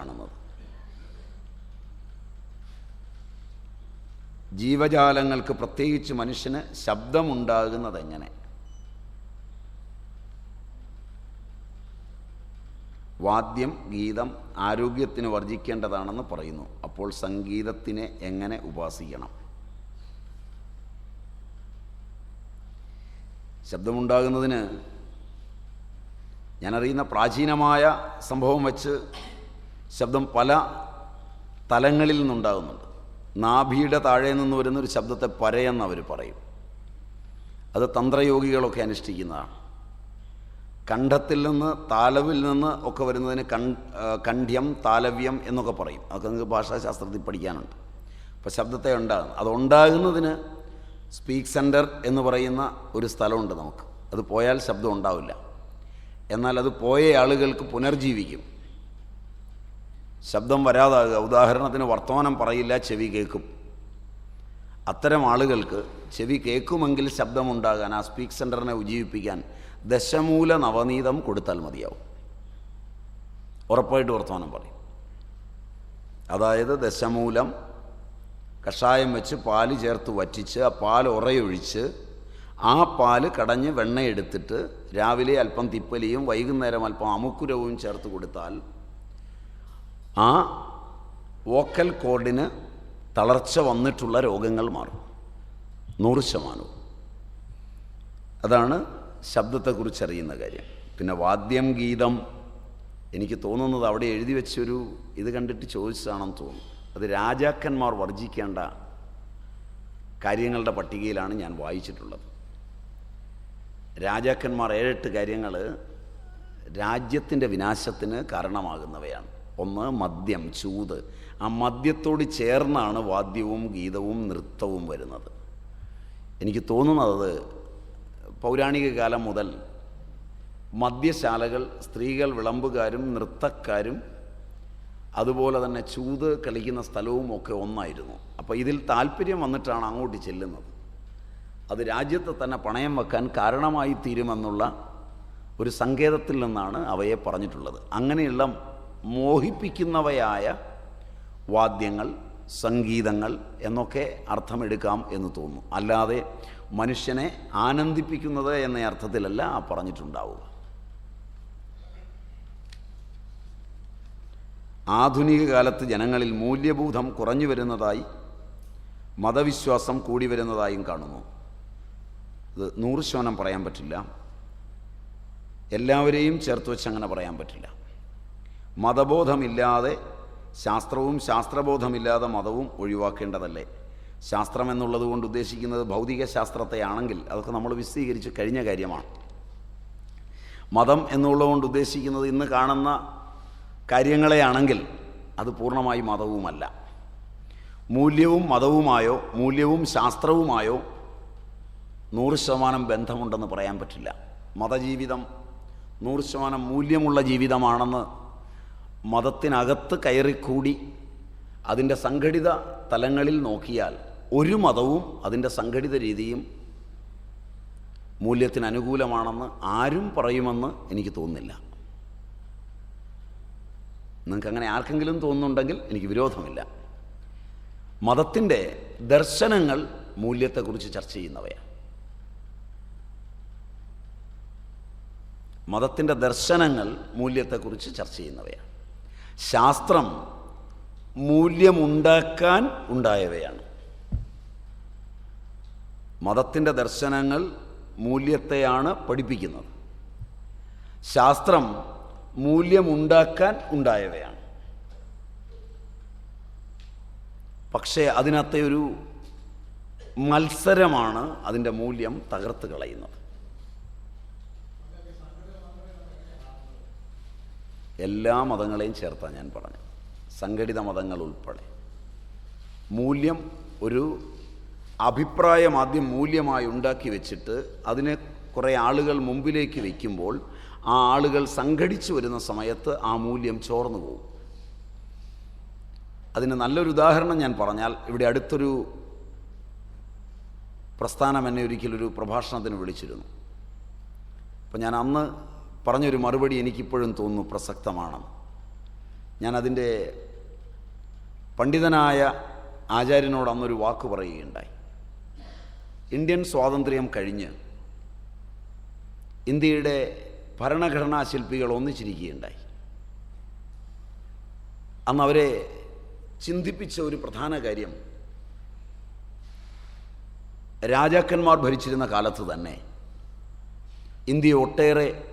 കാണുന്നത്. ജീവജാലങ്ങൾക്ക് പ്രത്യേകിച്ച് മനുഷ്യന് ശബ്ദമുണ്ടാകുന്നത് എങ്ങനെ? വാദ്യം ഗീതം ആരോഗ്യത്തിന് വർജിക്കേണ്ടതാണെന്ന് പറയുന്നു. അപ്പോൾ സംഗീതത്തിനെ എങ്ങനെ ഉപാസിക്കണം? ശബ്ദമുണ്ടാകുന്നതിന് ഞാനറിയുന്ന പ്രാചീനമായ സംഭവം വെച്ച് ശബ്ദം പല തലങ്ങളിൽ നിന്നുണ്ടാകുന്നുണ്ട്. നാഭിയുടെ താഴെ നിന്ന് വരുന്നൊരു ശബ്ദത്തെ പരയെന്ന് അവർ പറയും. അത് തന്ത്രയോഗികളൊക്കെ അനുഷ്ഠിക്കുന്നതാണ്. കണ്ഠത്തിൽ നിന്ന് താലവിൽ നിന്ന് ഒക്കെ വരുന്നതിന് കൺ കണ്ഠ്യം താലവ്യം എന്നൊക്കെ പറയും. അതൊക്കെ നിങ്ങൾക്ക് ഭാഷാശാസ്ത്രത്തിൽ പഠിക്കാനുണ്ട്. അപ്പോൾ ശബ്ദത്തെ ഉണ്ടാകും അതുണ്ടാകുന്നതിന് സ്പീക്ക് സെന്റർ എന്ന് പറയുന്ന ഒരു സ്ഥലമുണ്ട് നമുക്ക്. അത് പോയാൽ ശബ്ദം ഉണ്ടാവില്ല. എന്നാൽ അത് പോയ ആളുകൾക്ക് പുനർജീവിക്കും. ശബ്ദം വരാതാകുക. ഉദാഹരണത്തിന് വർത്തമാനം പറയില്ല ചെവി കേൾക്കും. അത്തരം ആളുകൾക്ക് ചെവി കേൾക്കുമെങ്കിൽ ശബ്ദമുണ്ടാകാൻ ആ സ്പീക്ക് സെന്ററിനെ ഉജ്ജീവിപ്പിക്കാൻ ദശമൂല നവനീതം കൊടുത്താൽ മതിയാവും. ഉറപ്പായിട്ട് വർത്തമാനം പറയും. അതായത് ദശമൂലം കഷായം വെച്ച് പാൽ ചേർത്ത് വറ്റിച്ച് ആ പാൽ ഉറയൊഴിച്ച് ആ പാൽ കടഞ്ഞ് വെണ്ണയെടുത്തിട്ട് രാവിലെ അല്പം തിപ്പലിയും വൈകുന്നേരം അല്പം അമുക്കുരവും ചേർത്ത് കൊടുത്താൽ ആ വോക്കൽ കോഡിന് തളർച്ച വന്നിട്ടുള്ള രോഗങ്ങൾ മാറും. നൂറ് ശതമാനവും. അതാണ് ശബ്ദത്തെക്കുറിച്ച് അറിയുന്ന കാര്യം. പിന്നെ വാദ്യം ഗീതം എനിക്ക് തോന്നുന്നത് അവിടെ എഴുതി വെച്ചൊരു ഇത് കണ്ടിട്ട് ചോദിച്ചതാണെന്ന് തോന്നുന്നു. അത് രാജാക്കന്മാർ വർജിക്കേണ്ട കാര്യങ്ങളുടെ പട്ടികയിലാണ് ഞാൻ വായിച്ചിട്ടുള്ളത്. രാജാക്കന്മാർ ഏഴെട്ട് കാര്യങ്ങൾ രാജ്യത്തിന്റെ വിനാശത്തിന് കാരണമാകുന്നവയാണ്. ഒന്ന് മദ്യം ചൂത്. ആ മദ്യത്തോട് ചേർന്നാണ് വാദ്യവും ഗീതവും നൃത്തവും വരുന്നത്. എനിക്ക് തോന്നുന്നത് പൗരാണിക കാലം മുതൽ മദ്യശാലകൾ സ്ത്രീകൾ വിളമ്പുകാരും നൃത്തക്കാരും അതുപോലെ തന്നെ ചൂത് കളിക്കുന്ന സ്ഥലവും ഒക്കെ ഒന്നായിരുന്നു. അപ്പോൾ ഇതിൽ താല്പര്യം വന്നിട്ടാണ് അങ്ങോട്ട് ചെല്ലുന്നത്. അത് രാജ്യത്തെ തന്നെ പണയം വെക്കാൻ കാരണമായി തീരുമെന്നുള്ള ഒരു സങ്കേതത്തിൽ നിന്നാണ് അവയെ പറഞ്ഞിട്ടുള്ളത്. അങ്ങനെയുള്ള മോഹിപ്പിക്കുന്നവയായ വാദ്യങ്ങൾ സംഗീതങ്ങൾ എന്നൊക്കെ അർത്ഥമെടുക്കാം എന്ന് തോന്നുന്നു. അല്ലാതെ മനുഷ്യനെ ആനന്ദിപ്പിക്കുന്നത് എന്ന അർത്ഥത്തിലല്ല പറഞ്ഞിട്ടുണ്ടാവുക. ആധുനിക കാലത്ത് ജനങ്ങളിൽ മൂല്യബോധം കുറഞ്ഞു വരുന്നതായി മതവിശ്വാസം കൂടി വരുന്നതായും കാണുന്നു. ഇത് നൂറ് ശതമാനം പറയാൻ പറ്റില്ല. എല്ലാവരെയും ചേർത്ത് വെച്ച് അങ്ങനെ പറയാൻ പറ്റില്ല. മതബോധമില്ലാതെ ശാസ്ത്രവും ശാസ്ത്രബോധമില്ലാതെ മതവും ഒഴിവാക്കേണ്ടതല്ലേ? ശാസ്ത്രം എന്നുള്ളത് കൊണ്ട് ഉദ്ദേശിക്കുന്നത് ഭൗതിക ശാസ്ത്രത്തെയാണെങ്കിൽ അതൊക്കെ നമ്മൾ വിശദീകരിച്ച് കഴിഞ്ഞ കാര്യമാണ്. മതം എന്നുള്ളതുകൊണ്ട് ഉദ്ദേശിക്കുന്നത് ഇന്ന് കാണുന്ന കാര്യങ്ങളെയാണെങ്കിൽ അത് പൂർണമായി മതവുമല്ല. മൂല്യവും മതവുമായോ മൂല്യവും ശാസ്ത്രവുമായോ നൂറ് ശതമാനം ബന്ധമുണ്ടെന്ന് പറയാൻ പറ്റില്ല. മതജീവിതം നൂറ് ശതമാനം മൂല്യമുള്ള ജീവിതമാണെന്ന് മതത്തിനകത്ത് കയറിക്കൂടി അതിന്റെ സംഘടിത തലങ്ങളിൽ നോക്കിയാൽ ഒരു മതവും അതിന്റെ സംഘടിത രീതിയും മൂല്യത്തിന് അനുകൂലമാണെന്ന് ആരും പറയുമെന്ന് എനിക്ക് തോന്നുന്നില്ല. നിങ്ങൾക്ക് അങ്ങനെ ആർക്കെങ്കിലും തോന്നുന്നുണ്ടെങ്കിൽ എനിക്ക് വിരോധമില്ല. മതത്തിന്റെ ദർശനങ്ങൾ മൂല്യത്തെക്കുറിച്ച് ചർച്ച ചെയ്യുന്നവയാണ്. മതത്തിന്റെ ദർശനങ്ങൾ മൂല്യത്തെക്കുറിച്ച് ചർച്ച ചെയ്യുന്നവയാണ്. ശാസ്ത്രം മൂല്യമുണ്ടാക്കാൻ ഉണ്ടായവയാണ്. മതത്തിന്റെ ദർശനങ്ങൾ മൂല്യത്തെയാണ് പഠിപ്പിക്കുന്നത്. ശാസ്ത്രം മൂല്യമുണ്ടാക്കാൻ ഉണ്ടായവയാണ്. പക്ഷേ അതിനകത്തെ ഒരു മത്സരമാണ് അതിന്റെ മൂല്യം തകർത്ത് കളയുന്നത്. എല്ലാ മതങ്ങളെയും ചേർത്താണ് ഞാൻ പറഞ്ഞത്. സംഘടിത മതങ്ങൾ ഉൾപ്പെടെ. മൂല്യം ഒരു അഭിപ്രായം ആദ്യം മൂല്യമായി ഉണ്ടാക്കി വെച്ചിട്ട് അതിനെ കുറേ ആളുകൾ മുമ്പിലേക്ക് വയ്ക്കുമ്പോൾ ആ ആളുകൾ സംഘടിച്ചു വരുന്ന സമയത്ത് ആ മൂല്യം ചോർന്നു പോകും. അതിന് നല്ലൊരു ഉദാഹരണം ഞാൻ പറഞ്ഞാൽ ഇവിടെ അടുത്തൊരു പ്രസ്ഥാനം എന്നെ ഒരിക്കലൊരു പ്രഭാഷണത്തിന് വിളിച്ചിരുന്നു. അപ്പം ഞാൻ അന്ന് പറഞ്ഞൊരു മറുപടി എനിക്കിപ്പോഴും തോന്നുന്നു പ്രസക്തമാണ്. ഞാനതിന്റെ പണ്ഡിതനായ ആചാര്യനോട് അന്നൊരു വാക്ക് പറയുകയുണ്ടായി. ഇന്ത്യൻ സ്വാതന്ത്ര്യം കഴിഞ്ഞ് ഇന്ത്യയുടെ ഭരണഘടനാ ശില്പികൾ ഒന്നിച്ചിരിക്കുകയുണ്ടായി. അന്ന് അവരെ ചിന്തിപ്പിച്ച ഒരു പ്രധാന കാര്യം രാജാക്കന്മാർ ഭരിച്ചിരുന്ന കാലത്ത് തന്നെ ഇന്ത്യ ഒട്ടേറെ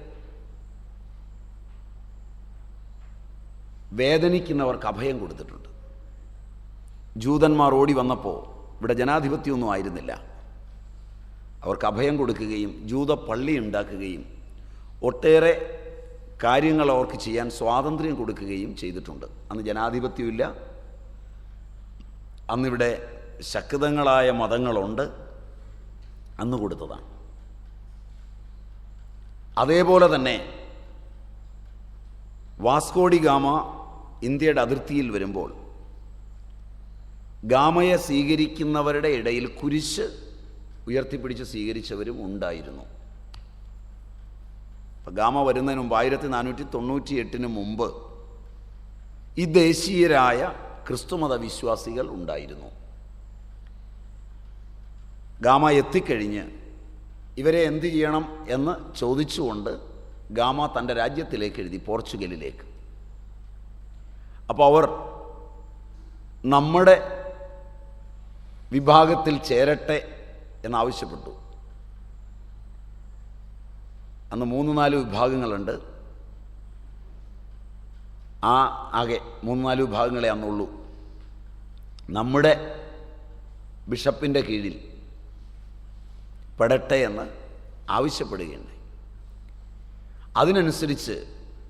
വേദനിക്കുന്നവർക്ക് അഭയം കൊടുത്തിട്ടുണ്ട്. ജൂതന്മാർ ഓടി വന്നപ്പോൾ ഇവിടെ ജനാധിപത്യമൊന്നും ആയിരുന്നില്ല. അവർക്ക് അഭയം കൊടുക്കുകയും ജൂത പള്ളി ഉണ്ടാക്കുകയും ഒട്ടേറെ കാര്യങ്ങൾ അവർക്ക് ചെയ്യാൻ സ്വാതന്ത്ര്യം കൊടുക്കുകയും ചെയ്തിട്ടുണ്ട്. അന്ന് ജനാധിപത്യമില്ല. അന്നിവിടെ ശക്തങ്ങളായ മതങ്ങളുണ്ട്. അന്ന് കൊടുത്തതാണ്. അതേപോലെ തന്നെ വാസ്കോഡി ഗാമ ഇന്ത്യയുടെ അതിർത്തിയിൽ വരുമ്പോൾ ഗാമയെ സ്വീകരിക്കുന്നവരുടെ ഇടയിൽ കുരിശ് ഉയർത്തിപ്പിടിച്ച് സ്വീകരിച്ചവരും ഉണ്ടായിരുന്നു. അപ്പം ഗാമ വരുന്നതിന് മുമ്പ് ആയിരത്തി നാനൂറ്റി തൊണ്ണൂറ്റി എട്ടിന് മുമ്പ് ഈ ദേശീയരായ ക്രിസ്തുമത വിശ്വാസികൾ ഉണ്ടായിരുന്നു. ഗാമ എത്തിക്കഴിഞ്ഞ് ഇവരെ എന്ത് ചെയ്യണം എന്ന് ചോദിച്ചുകൊണ്ട് ഗാമ തന്റെ രാജ്യത്തിലേക്ക് എഴുതി പോർച്ചുഗലിലേക്ക്. അപ്പോൾ അവർ നമ്മുടെ വിഭാഗത്തിൽ ചേരട്ടെ എന്നാവശ്യപ്പെട്ടു. അന്ന് മൂന്ന് നാല് വിഭാഗങ്ങളുണ്ട്. ആ ആകെ മൂന്ന് നാല് വിഭാഗങ്ങളെ അന്നുള്ളൂ. നമ്മുടെ ബിഷപ്പിന്റെ കീഴിൽ പെടട്ടെ എന്ന് ആവശ്യപ്പെടുകയുണ്ടായി. അതിനനുസരിച്ച്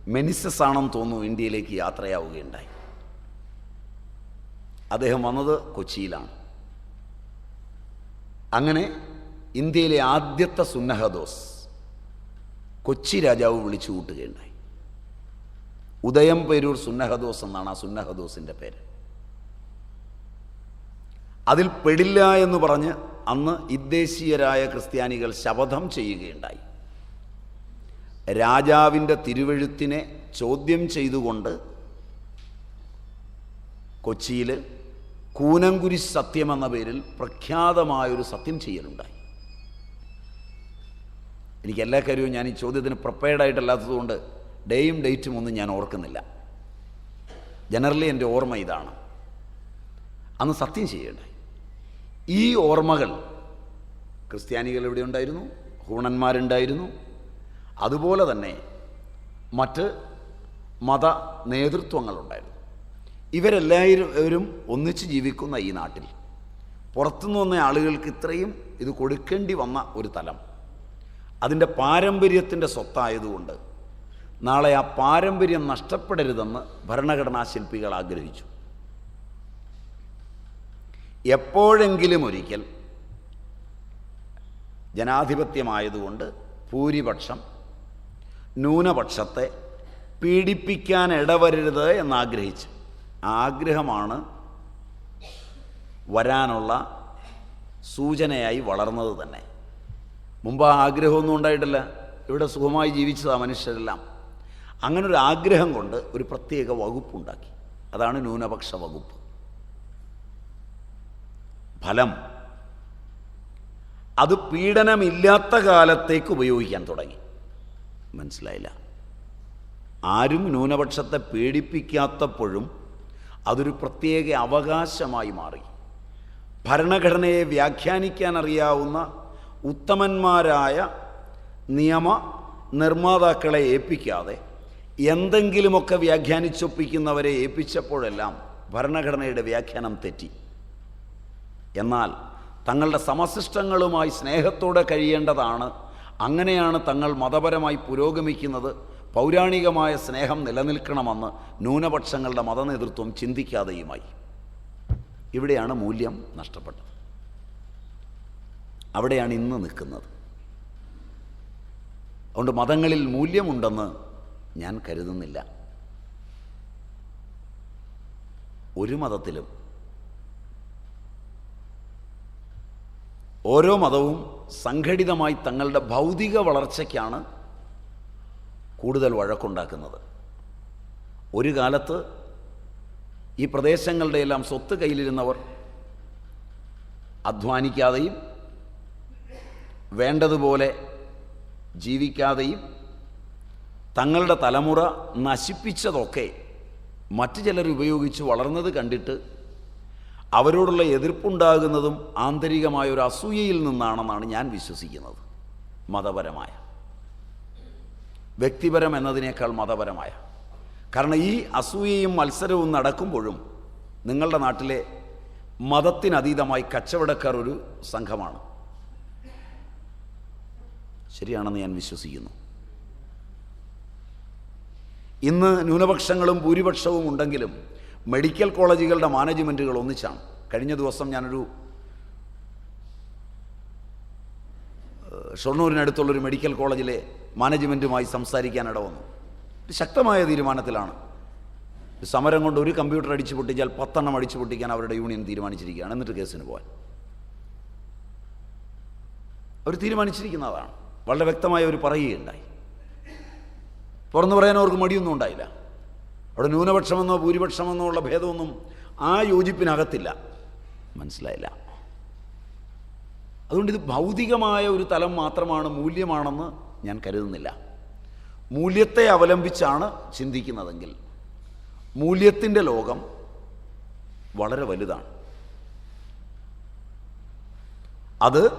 മെനിസസ് ആണെന്ന് തോന്നുന്നു ഇന്ത്യയിലേക്ക് യാത്രയാവുകയുണ്ടായി. അദ്ദേഹം വന്നത് കൊച്ചിയിലാണ്. അങ്ങനെ ഇന്ത്യയിലെ ആദ്യത്തെ സുന്നഹദോസ് കൊച്ചി രാജാവ് വിളിച്ചു കൂട്ടുകയുണ്ടായി. ഉദയം പേരൂർ സുന്നഹദോസ് എന്നാണ് ആ സുന്നഹദോസിന്റെ പേര്. അതിൽ പെടില്ല എന്ന് പറഞ്ഞ് അന്ന് ഇദ്ദേശീയരായ ക്രിസ്ത്യാനികൾ ശപഥം ചെയ്യുകയുണ്ടായി. രാജാവിന്റെ തിരുവഴുത്തിനെ ചോദ്യം ചെയ്തുകൊണ്ട് കൊച്ചിയിൽ കൂനംകുരി സത്യം എന്ന പേരിൽ പ്രഖ്യാതമായൊരു സത്യം ചെയ്യലുണ്ടായി. എനിക്ക് എല്ലാ കാര്യവും ഞാൻ ഈ ചോദ്യത്തിന് പ്രിപ്പയർഡ് ആയിട്ടല്ലാത്തതുകൊണ്ട് ഡേയും ഡേറ്റും ഒന്നും ഞാൻ ഓർക്കുന്നില്ല. ജനറലി എന്റെ ഓർമ്മ ഇതാണ്. അന്ന് സത്യം ചെയ്യണ്ടായി. ഈ ഓർമ്മകൾ ക്രിസ്ത്യാനികൾ ഇവിടെ ഉണ്ടായിരുന്നു ഹൂണന്മാരുണ്ടായിരുന്നു. അതുപോലെ തന്നെ മറ്റ് മത നേതൃത്വങ്ങളുണ്ടായിരുന്നു. ഇവരെല്ലാവരും ഒന്നിച്ച് ജീവിക്കുന്ന ഈ നാട്ടിൽ പുറത്തുനിന്ന് വന്ന ആളുകൾക്ക് ഇത്രയും ഇത് കൊടുക്കേണ്ടി വന്ന ഒരു തലം. അതിന്റെ പാരമ്പര്യത്തിന്റെ സ്വത്തായതുകൊണ്ട് നാളെ ആ പാരമ്പര്യം നഷ്ടപ്പെടരുതെന്ന് ഭരണഘടനാ ശില്പികൾ ആഗ്രഹിച്ചു. എപ്പോഴെങ്കിലും ഒരിക്കൽ ജനാധിപത്യമായതുകൊണ്ട് ഭൂരിപക്ഷം ന്യൂനപക്ഷത്തെ പീഡിപ്പിക്കാൻ ഇടവരരുത് എന്നാഗ്രഹിച്ച് ആഗ്രഹമാണ് വരാനുള്ള സൂചനയായി വളർന്നത് തന്നെ. മുമ്പ് ആ ആഗ്രഹമൊന്നും ഉണ്ടായിട്ടില്ല. ഇവിടെ സുഖമായി ജീവിച്ചതാ മനുഷ്യരെല്ലാം. അങ്ങനെ ഒരു ആഗ്രഹം കൊണ്ട് ഒരു പ്രത്യേക വകുപ്പുണ്ടാക്കി. അതാണ് ന്യൂനപക്ഷ വകുപ്പ്. ഫലം. അത് പീഡനമില്ലാത്ത കാലത്തേക്ക് ഉപയോഗിക്കാൻ തുടങ്ങി. മനസ്സിലായില്ല. ആരും ന്യൂനപക്ഷത്തെ പീഡിപ്പിക്കാത്തപ്പോഴും അതൊരു പ്രത്യേക അവകാശമായി മാറി. ഭരണഘടനയെ വ്യാഖ്യാനിക്കാൻ അറിയാവുന്ന ഉത്തമന്മാരായ നിയമ നിർമ്മാതാക്കളെ ഏൽപ്പിക്കാതെ എന്തെങ്കിലുമൊക്കെ വ്യാഖ്യാനിച്ചൊപ്പിക്കുന്നവരെ ഏൽപ്പിച്ചപ്പോഴെല്ലാം ഭരണഘടനയുടെ വ്യാഖ്യാനം തെറ്റി. എന്നാൽ തങ്ങളുടെ സമശിഷ്ടങ്ങളുമായി സ്നേഹത്തോടെ കഴിയേണ്ടതാണ്. അങ്ങനെയാണ് തങ്ങൾ മതപരമായി പുരോഗമിക്കുന്നത്. പൗരാണികമായ സ്നേഹം നിലനിൽക്കണമെന്ന് ന്യൂനപക്ഷങ്ങളുടെ മതനേതൃത്വം ചിന്തിക്കാതെയുമായി. ഇവിടെയാണ് മൂല്യം നഷ്ടപ്പെട്ടത്. അവിടെയാണ് ഇന്ന് നിൽക്കുന്നത്. അതുകൊണ്ട് മതങ്ങളിൽ മൂല്യമുണ്ടെന്ന് ഞാൻ കരുതുന്നില്ല. ഒരു മതത്തിലും ഓരോ മതവും സംഘടിതമായി തങ്ങളുടെ ഭൗതിക വളർച്ചയ്ക്കാണ് കൂടുതൽ വഴക്കുണ്ടാക്കുന്നത്. ഒരു കാലത്ത് ഈ പ്രദേശങ്ങളുടെ എല്ലാം സ്വത്ത് കയ്യിലിരുന്നവർ അധ്വാനിക്കാതെയും വേണ്ടതുപോലെ ജീവിക്കാതെയും തങ്ങളുടെ തലമുറ നശിപ്പിച്ചതൊക്കെ മറ്റു ചിലർ ഉപയോഗിച്ച് വളർന്നത് കണ്ടിട്ട് അവരോടുള്ള എതിർപ്പുണ്ടാകുന്നതും ആന്തരികമായ ഒരു അസൂയയിൽ നിന്നാണെന്നാണ് ഞാൻ വിശ്വസിക്കുന്നത്. മതപരമായ വ്യക്തിപരം എന്നതിനേക്കാൾ മതപരമായ. കാരണം ഈ അസൂയയും മത്സരവും നടക്കുമ്പോഴും നിങ്ങളുടെ നാട്ടിലെ മതത്തിനതീതമായി കച്ചവടക്കാർ ഒരു സംഘമാണ്. ശരിയാണെന്ന് ഞാൻ വിശ്വസിക്കുന്നു. ഇന്ന് ന്യൂനപക്ഷങ്ങളും ഭൂരിപക്ഷവും ഉണ്ടെങ്കിലും മെഡിക്കൽ കോളേജുകളുടെ മാനേജ്മെന്റുകൾ ഒന്നിച്ചാണ്. കഴിഞ്ഞ ദിവസം ഞാനൊരു ഷൊർണൂരിനടുത്തുള്ളൊരു മെഡിക്കൽ കോളേജിലെ മാനേജ്മെന്റുമായി സംസാരിക്കാൻ ഇടവന്നു ഒരു ശക്തമായ തീരുമാനത്തിലാണ്. സമരം കൊണ്ട് ഒരു കമ്പ്യൂട്ടർ അടിച്ചു പൊട്ടിച്ചാൽ പത്തെണ്ണം അടിച്ചു പൊട്ടിക്കാൻ അവരുടെ യൂണിയൻ തീരുമാനിച്ചിരിക്കുകയാണ്. എന്നിട്ട് കേസിന് പോകാൻ അവർ തീരുമാനിച്ചിരിക്കുന്നതാണ്. വളരെ വ്യക്തമായ ഒരു പറയുകയുണ്ടായി. തുറന്നു പറയാൻ അവർക്ക് മടിയൊന്നും ഉണ്ടായില്ല. അവിടെ ന്യൂനപക്ഷമെന്നോ ഭൂരിപക്ഷമെന്നോ ഉള്ള ഭേദമൊന്നും ആ യോജിപ്പിനകത്തില്ല. മനസ്സിലായില്ല. അതുകൊണ്ട് ഇത് ഭൗതികമായ ഒരു തലം മാത്രമാണ് മൂല്യമാണെന്ന് ഞാൻ കരുതുന്നില്ല. മൂല്യത്തെ അവലംബിച്ചാണ് ചിന്തിക്കുന്നതെങ്കിൽ മൂല്യത്തിന്റെ ലോകം വളരെ വലുതാണ്. അത്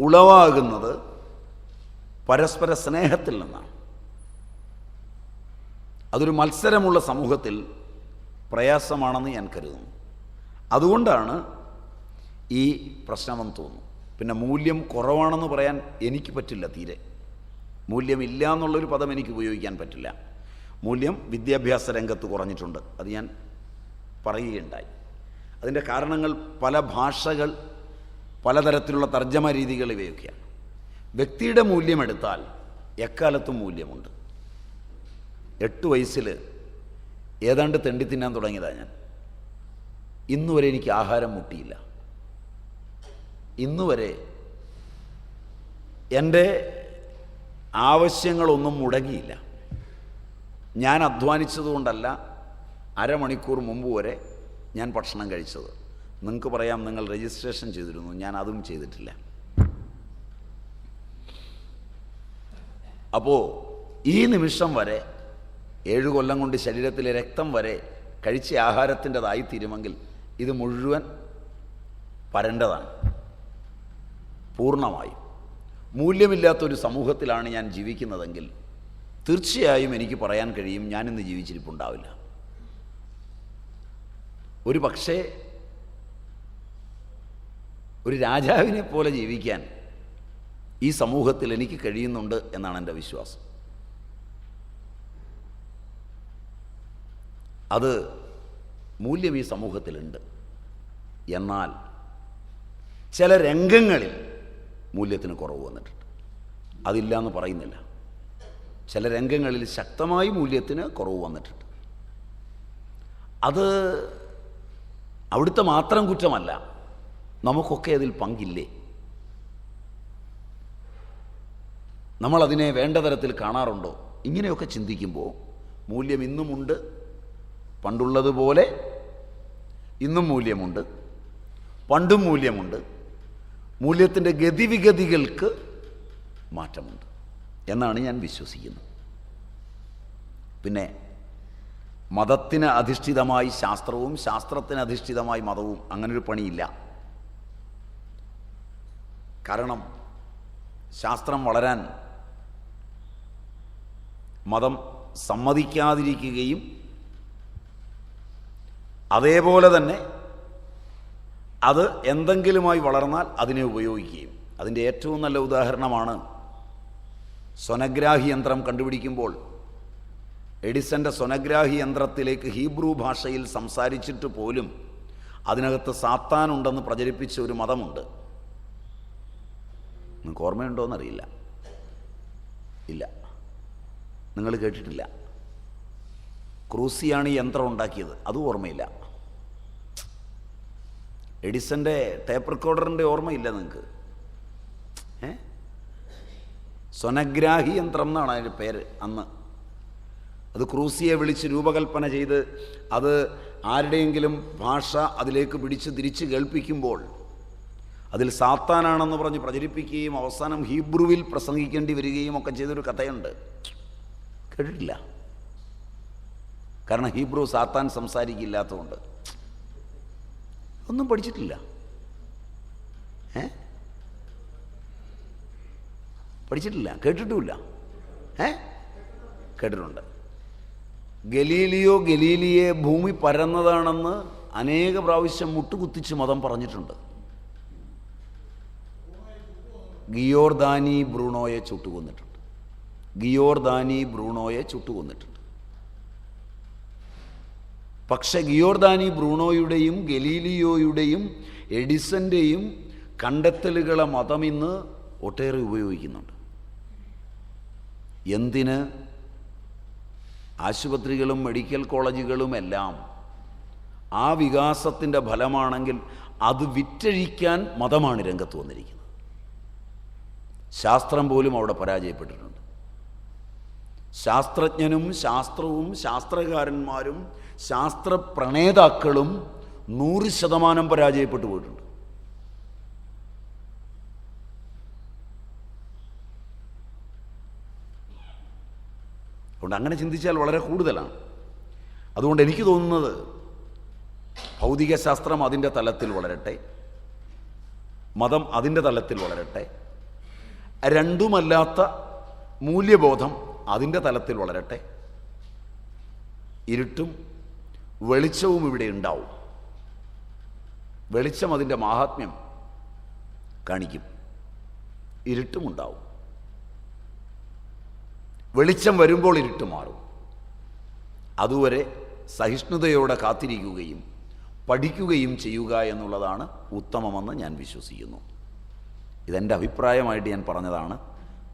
ഉളവാകുന്നത് പരസ്പര സ്നേഹത്തിൽ നിന്നാണ്. അതൊരു മത്സരമുള്ള സമൂഹത്തിൽ പ്രയാസമാണെന്ന് ഞാൻ കരുതുന്നു. അതുകൊണ്ടാണ് ഈ പ്രശ്നമെന്ന് തോന്നുന്നു. പിന്നെ മൂല്യം കുറവാണെന്ന് പറയാൻ എനിക്ക് പറ്റില്ല തീരെ. മൂല്യമില്ല എന്നുള്ളൊരു പദം എനിക്ക് ഉപയോഗിക്കാൻ പറ്റില്ല. മൂല്യം വിദ്യാഭ്യാസ രംഗത്ത് കുറഞ്ഞിട്ടുണ്ട്. അത് ഞാൻ പറയുകയുണ്ടായി. അതിന്റെ കാരണങ്ങൾ പല ഭാഷകൾ പലതരത്തിലുള്ള തർജമ രീതികൾ ഇവയൊക്കെയാണ്. വ്യക്തിയുടെ മൂല്യമെടുത്താൽ എക്കാലത്തും മൂല്യമുണ്ട്. എട്ട് വയസ്സിൽ ഏതാണ്ട് തെണ്ടി തിന്നാൻ തുടങ്ങിയതാണ് ഞാൻ ഇന്നുവരെ എനിക്ക് ആഹാരം മുട്ടിയില്ല. ഇന്നുവരെ എന്റെ ആവശ്യങ്ങളൊന്നും മുടങ്ങിയില്ല. ഞാൻ അധ്വാനിച്ചതുകൊണ്ടല്ല അരമണിക്കൂർ മുമ്പ് വരെ ഞാൻ ഭക്ഷണം കഴിച്ചത്. നിങ്ങൾക്ക് പറയാം നിങ്ങൾ രജിസ്ട്രേഷൻ ചെയ്തിരുന്നു ഞാൻ അതും ചെയ്തിട്ടില്ല. അപ്പോൾ ഈ നിമിഷം വരെ ഏഴു കൊല്ലം കൊണ്ട് ശരീരത്തിലെ രക്തം വരെ കഴിച്ച ആഹാരത്തിന്റെതായി തീരുമെങ്കിൽ ഇത് മുഴുവൻ പരണ്ടതാണ്. പൂർണമായും. മൂല്യമില്ലാത്തൊരു സമൂഹത്തിലാണ് ഞാൻ ജീവിക്കുന്നതെങ്കിൽ തീർച്ചയായും എനിക്ക് പറയാൻ കഴിയും ഞാനിന്ന് ജീവിച്ചിരിപ്പുണ്ടാവില്ല. ഒരു പക്ഷേ ഒരു രാജാവിനെ പോലെ ജീവിക്കാൻ ഈ സമൂഹത്തിൽ എനിക്ക് കഴിയുന്നുണ്ട് എന്നാണ് എന്റെ വിശ്വാസം. അത് മൂല്യം ഈ സമൂഹത്തിലുണ്ട്. എന്നാൽ ചില രംഗങ്ങളിൽ മൂല്യത്തിന് കുറവ് വന്നിട്ടുണ്ട്. അതില്ല എന്ന് പറയുന്നില്ല. ചില രംഗങ്ങളിൽ ശക്തമായി മൂല്യത്തിന് കുറവ് വന്നിട്ടുണ്ട്. അത് അവിടുത്തെ മാത്രം കുറ്റമല്ല നമുക്കൊക്കെ അതിൽ പങ്കില്ലേ? നമ്മളതിനെ വേണ്ട തരത്തിൽ കാണാറുണ്ടോ? ഇങ്ങനെയൊക്കെ ചിന്തിക്കുമ്പോൾ മൂല്യം ഇന്നുമുണ്ട് പണ്ടുള്ളതുപോലെ ഇന്നും മൂല്യമുണ്ട് പണ്ടും മൂല്യമുണ്ട് മൂല്യത്തിന്റെ ഗതിവിഗതികൾക്ക് മാറ്റമുണ്ട് എന്നാണ് ഞാൻ വിശ്വസിക്കുന്നത്. പിന്നെ മതത്തിന് അധിഷ്ഠിതമായി ശാസ്ത്രവും ശാസ്ത്രത്തിന് അധിഷ്ഠിതമായി മതവും അങ്ങനൊരു പണിയില്ല. കാരണം ശാസ്ത്രം വളരാൻ മതം സമ്മതിക്കാതിരിക്കുകയും അതേപോലെ തന്നെ അത് എന്തെങ്കിലുമായി വളർന്നാൽ അതിനെ ഉപയോഗിക്കുകയും. അതിന്റെ ഏറ്റവും നല്ല ഉദാഹരണമാണ് സ്വനഗ്രാഹി യന്ത്രം കണ്ടുപിടിക്കുമ്പോൾ എഡിസന്റെ സ്വനഗ്രാഹി യന്ത്രത്തിലേക്ക് ഹീബ്രു ഭാഷയിൽ സംസാരിച്ചിട്ട് പോലും അതിനകത്ത് സാത്താനുണ്ടെന്ന് പ്രചരിപ്പിച്ച ഒരു മതമുണ്ട്. നിങ്ങൾക്ക് ഓർമ്മയുണ്ടോയെന്നറിയില്ല ഇല്ല. നിങ്ങൾ കേട്ടിട്ടില്ല. ക്രൂസിയാണ് ഈ യന്ത്രം ഉണ്ടാക്കിയത്. അതും ഓർമ്മയില്ല. എഡിസന്റെ ടേപ്പ് റെക്കോർഡറിന്റെ ഓർമ്മയില്ല നിങ്ങൾക്ക് ഏ? സ്വനഗ്രാഹി യന്ത്രം എന്നാണ് അതിന്റെ പേര് അന്ന്. അത് ക്രൂസിയെ വിളിച്ച് രൂപകൽപ്പന ചെയ്ത് അത് ആരുടെയെങ്കിലും ഭാഷ അതിലേക്ക് പിടിച്ച് തിരിച്ച് കേൾപ്പിക്കുമ്പോൾ അതിൽ സാത്താനാണെന്ന് പറഞ്ഞ് പ്രചരിപ്പിക്കുകയും അവസാനം ഹീബ്രുവിൽ പ്രസംഗിക്കേണ്ടി വരികയും ഒക്കെ ചെയ്തൊരു കഥയുണ്ട്. കേട്ടിട്ടില്ല? കാരണം ഹീബ്രു സാത്താൻ സംസാരിക്കില്ലാത്തതുകൊണ്ട്. ഒന്നും പഠിച്ചിട്ടില്ല. ഏ? പഠിച്ചിട്ടില്ല കേട്ടിട്ടുമില്ല. ഏ? കേട്ടിട്ടുണ്ട്. ഗലീലിയോ ഗലീലിയെ ഭൂമി പരന്നതാണെന്ന് അനേക പ്രാവശ്യം മുട്ടുകുത്തിച്ച് മതം പറഞ്ഞിട്ടുണ്ട്. ഗിയോർദാനി ബ്രൂണോയെ ചുട്ടുകൊന്നിട്ടുണ്ട്. ഗിയോർദാനി ബ്രൂണോയെ ചുട്ടുകൊന്നിട്ടുണ്ട്. പക്ഷെ ഗിയോർദാനി ബ്രൂണോയുടെയും ഗലീലിയോയുടെയും എഡിസന്റെയും കണ്ടെത്തലുകളെ മതം ഇന്ന് ഒട്ടേറെ ഉപയോഗിക്കുന്നുണ്ട്. എന്തിന്? ആശുപത്രികളും മെഡിക്കൽ കോളേജുകളും എല്ലാം ആ വികാസത്തിന്റെ ഫലമാണെങ്കിൽ അത് വിറ്റഴിക്കാൻ മതമാണ് രംഗത്ത് വന്നിരിക്കുന്നത്. ശാസ്ത്രം പോലും അവിടെ പരാജയപ്പെട്ടിട്ടുണ്ട്. ശാസ്ത്രജ്ഞനും ശാസ്ത്രവും ശാസ്ത്രകാരന്മാരും ശാസ്ത്ര പ്രണേതാക്കളും നൂറ് ശതമാനം പരാജയപ്പെട്ടു പോയിട്ടുണ്ട്. അതുകൊണ്ട് അങ്ങനെ ചിന്തിച്ചാൽ വളരെ കൂടുതലാണ്. അതുകൊണ്ട് എനിക്ക് തോന്നുന്നത് ഭൗതികശാസ്ത്രം അതിന്റെ തലത്തിൽ വളരട്ടെ മതം അതിന്റെ തലത്തിൽ വളരട്ടെ രണ്ടുമല്ലാത്ത മൂല്യബോധം അതിന്റെ തലത്തിൽ വളരട്ടെ ഇരുട്ടും വെളിച്ചവും ഇവിടെ ഉണ്ടാവും. വെളിച്ചം അതിന്റെ മാഹാത്മ്യം കാണിക്കും. ഇരുട്ടുമുണ്ടാവും വെളിച്ചം വരുമ്പോൾ ഇരുട്ട് മാറും. അതുവരെ സഹിഷ്ണുതയോടെ കാത്തിരിക്കുകയും പഠിക്കുകയും ചെയ്യുക എന്നുള്ളതാണ് ഉത്തമമെന്ന് ഞാൻ വിശ്വസിക്കുന്നു. ഇതെന്റെ അഭിപ്രായമായിട്ട് ഞാൻ പറഞ്ഞതാണ്.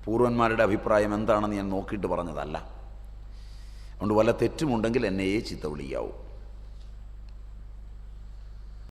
പൂർവന്മാരുടെ അഭിപ്രായം എന്താണെന്ന് ഞാൻ നോക്കിയിട്ട് പറഞ്ഞതല്ല. അതുകൊണ്ട് വല്ല തെറ്റുമുണ്ടെങ്കിൽ എന്നെയേ ചിത്ത വിളിക്കാവൂ